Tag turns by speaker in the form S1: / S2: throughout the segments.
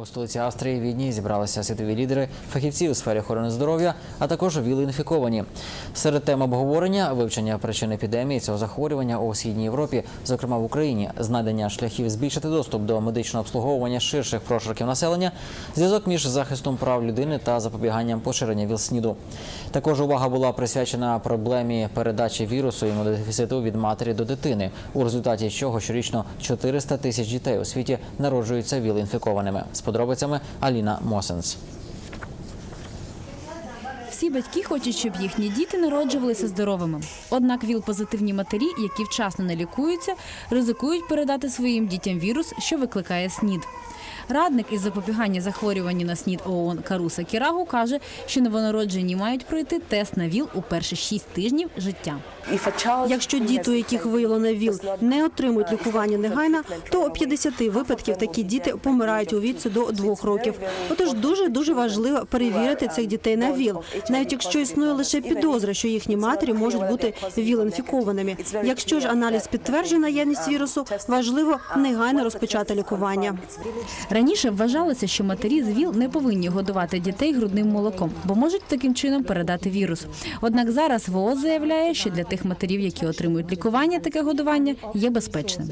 S1: У столиці Австрії Відні зібралися світові лідери, фахівці у сфері охорони здоров'я, а також віл-інфіковані. Серед тем обговорення вивчення причин епідемії цього захворювання у східній Європі, зокрема в Україні, знайдення шляхів збільшити доступ до медичного обслуговування ширших прошарків населення, зв'язок між захистом прав людини та запобіганням поширення ВІЛ-СНІДу. Також увага була присвячена проблемі передачі вірусу імунодефіциту від матері до дитини, у результаті чого щорічно 400 тисяч дітей у світі народжуються ВІЛ-інфікованими. Подробицями Аліна Мосенс.
S2: Всі батьки хочуть, щоб їхні діти народжувалися здоровими. Однак ВІЛ-позитивні матері, які вчасно не лікуються, ризикують передати своїм дітям вірус, що викликає СНІД. Радник із запобігання захворювання на СНІД ООН Каруса Кірагу каже, що новонароджені мають пройти тест на ВІЛ у перші 6 тижнів життя.
S3: Якщо діти, у яких виявлено ВІЛ, не отримують лікування негайно, то у 50 випадків такі діти помирають у віці до двох років. Отож, дуже дуже важливо перевірити цих дітей на ВІЛ, навіть якщо існує лише підозра, що їхні матері можуть бути ВІЛ-інфікованими. Якщо ж аналіз підтверджує наявність вірусу, важливо негайно розпочати лікування.
S2: Раніше вважалося, що матері з ВІЛ не повинні годувати дітей грудним молоком, бо можуть таким чином передати вірус. Однак зараз ВООЗ заявляє, що для тих матерів, які отримують лікування, таке годування є безпечним.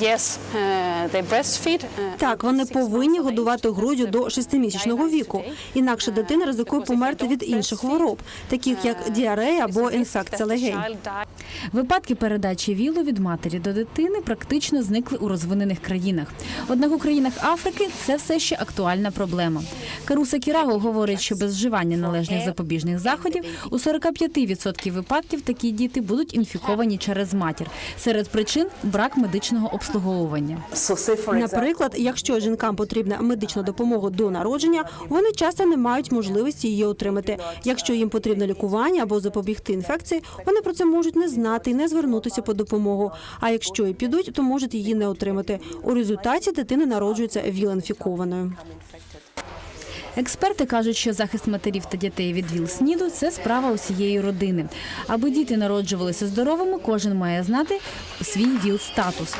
S4: Uh. Uh,
S3: Так, вони повинні годувати груддю до шестимісячного віку. Інакше дитина ризикує померти від інших хвороб, таких як діарея або інфекція легень.
S2: Випадки передачі вілу від матері до дитини практично зникли у розвинених країнах. Однак у країнах Африки це все ще актуальна проблема. Каруса Кіраго говорить, що без вживання належних запобіжних заходів у 45% випадків такі діти будуть інфіковані через матір. Серед причин брак медичного обслуговування.
S3: Наприклад, якщо жінкам потрібна медична допомога до народження, вони часто не мають можливості її отримати. Якщо їм потрібно лікування або запобігти інфекції, вони про це можуть не знати і не звернутися по допомогу. А якщо і підуть, то можуть її не отримати. У результаті дитина народжується віл-інфікованою.
S2: Експерти кажуть, що захист матерів та дітей від ВІЛ-СНІДу – це справа усієї родини. Аби діти народжувалися здоровими, кожен має знати свій ВІЛ-статус.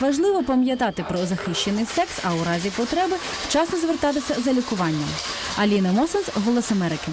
S2: Важливо пам'ятати про захищений секс, а у разі потреби вчасно звертатися за лікуванням. Аліна Мосенс, Голос Америки.